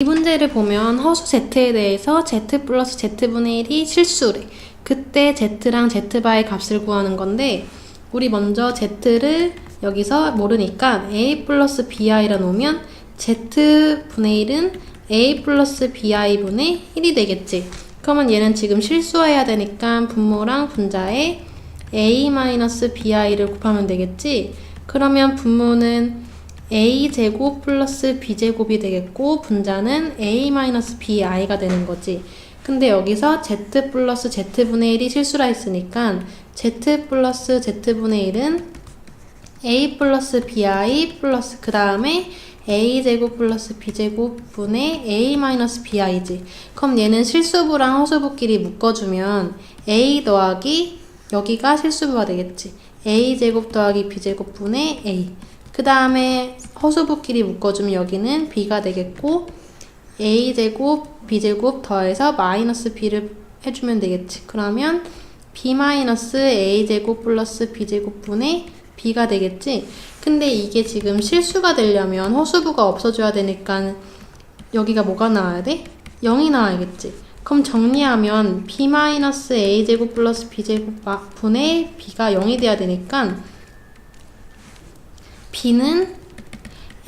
이 문제를 보면 허수 z에 대해서 z 플러스 z분의 1이 실수래. 그때 z랑 z바의 값을 구하는 건데 우리 먼저 z를 여기서 모르니까 a 플러스 bi라 놓으면 z분의 1은 a 플러스 bi분의 1이 되겠지. 그러면 얘는 지금 실수해야 되니까 분모랑 분자에 a 마이너스 bi를 곱하면 되겠지. 그러면 분모는 a 제곱 플러스 b 제곱이 되겠고 분자는 a 마이너스 bi가 되는 거지. 근데 여기서 z 플러스 z분의 1이 실수라 했으니까 z 플러스 z분의 1은 a 플러스 bi 플러스 그 다음에 a 제곱 플러스 b 제곱 분의 a 마이너스 bi지. 그럼 얘는 실수부랑 허수부끼리 묶어주면 a 더하기 여기가 실수부가 되겠지. a 제곱 더하기 b 제곱 분의 a. 그 다음에 허수부끼리 묶어주면 여기는 b가 되겠고 a 제곱 b 제곱 더해서 마이너스 b를 해주면 되겠지. 그러면 b 마이너스 a 제곱 플러스 b 제곱 분의 b가 되겠지. 근데 이게 지금 실수가 되려면 허수부가 없어져야 되니까 여기가 뭐가 나와야 돼? 0이 나와야겠지. 그럼 정리하면 b 마이너스 a 제곱 플러스 b 제곱 분의 b가 0이 돼야 되니까 b는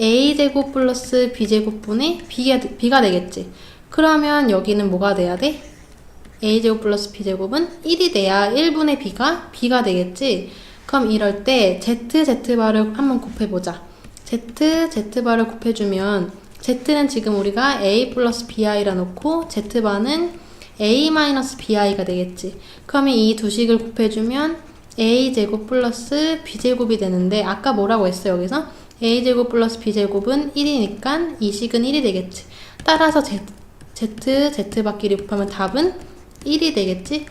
a제곱 플러스 b제곱분의 b가, b가 되겠지. 그러면 여기는 뭐가 돼야 돼? a제곱 플러스 b제곱은 1이 돼야 1분의 b가 b가 되겠지. 그럼 이럴 때 z, z바를 한번 곱해보자. z, z바를 곱해주면 z는 지금 우리가 a 플러스 bi라 놓고 z바는 a 마이너스 bi가 되겠지. 그러면 이 두 식을 곱해주면 a제곱 플러스 b제곱이 되는데 아까 뭐라고 했어 여기서? a제곱 플러스 b제곱은 1이니까 이 식은 1이 되겠지. 따라서 z, z, z바끼리 곱하면 답은 1이 되겠지?